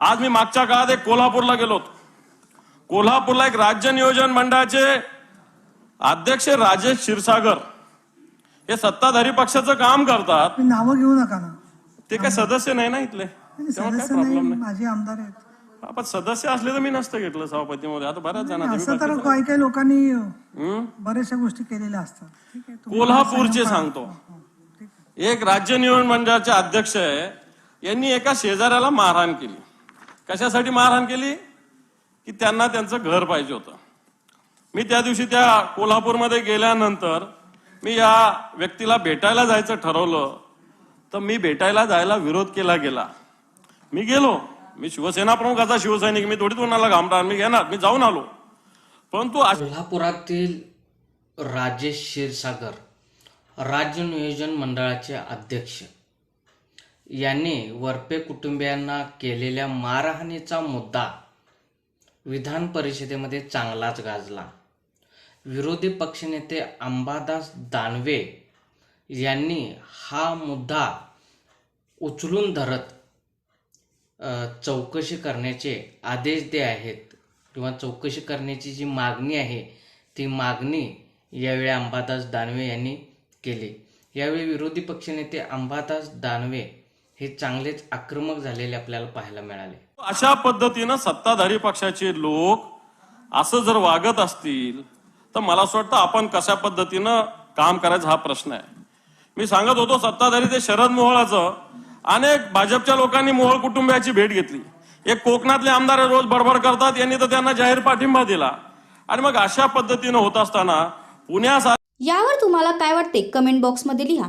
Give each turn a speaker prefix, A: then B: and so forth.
A: आज मी मागच्या काळात एक कोल्हापूरला गेलो होतो. कोल्हापूरला एक राज्य नियोजन मंडळाचे अध्यक्ष राजेश क्षीरसागर हे सत्ताधारी पक्षाचं काम करतात.
B: नावं घेऊ नका ना.
A: ते काय सदस्य नाही ना इथले?
B: सदस्य नाही
A: प्रॉब्लेम नाही
B: माझे आमदार आहेत.
A: आपण सदस्य असले तर मी नसतं घेतलं सभापतीमध्ये. आता बऱ्याच जणांना बाकीचं-
B: काही काही लोकांनी? बऱ्याचशा गोष्टी केलेल्या असतात.
A: कोल्हापूरचे
B: सांगा.
A: सांगतो. एक राज्य निवडणूक मंडळाचे अध्यक्ष आहे. यांनी एका शेजाऱ्याला मारहाण केली. कशासाठी मारहाण केली? की त्यांना त्यांचं घर पाहिजे होतं. मी त्या दिवशी त्या कोल्हापूरमध्ये गेल्यानंतर मी या व्यक्तीला भेटायला जायचं ठरवलं. तर मी भेटायला जायला विरोध केला गेला. मी गेलो. मी शिवसेना प्रमुखाचा शिवसैनिक. मी थोडी कोणाला घामणार मी घेणार. मी जाऊन आलो. परंतु
C: कोल्हापुरातील राजेश क्षीरसागर राज्य नियोजन मंडळाचे अध्यक्ष. यांनी वरपे कुटुंबियांना केलेल्या मारहाणीचा मुद्दा विधान परिषदेमध्ये चांगलाच गाजला. विरोधी पक्षनेते अंबादास दानवे यांनी हा मुद्दा उचलून धरत चौकशी करण्याचे आदेश दे आहेत किंवा चौकशी करण्याची जी मागणी आहे ती मागणी यावेळी अंबादास दानवे यांनी केली. यावेळी विरोधी पक्षनेते अंबादास दानवे हे चांगलेच आक्रमक झालेले आपल्याला पाहायला मिळाले.
A: अशा पद्धतीनं सत्ताधारी पक्षाचे लोक असं जर वागत असतील तर मला असं वाटतं आपण कशा पद्धतीनं काम करायचं हा प्रश्न आहे. मी सांगत होतो सत्ताधारी ते शरद मोहोळाचं अनेक भाजपच्या लोकांनी मोहोळ कुटुंबियाची भेट घेतली. एक कोकणातले आमदार रोज बडबड करतात यांनी तर त्यांना जाहीर पाठिंबा दिला. आणि मग अशा पद्धतीनं होत असताना पुण्यासारख्या
D: यावर तुम्हाला काय वाटते? कमेंट बॉक्समध्ये लिहा.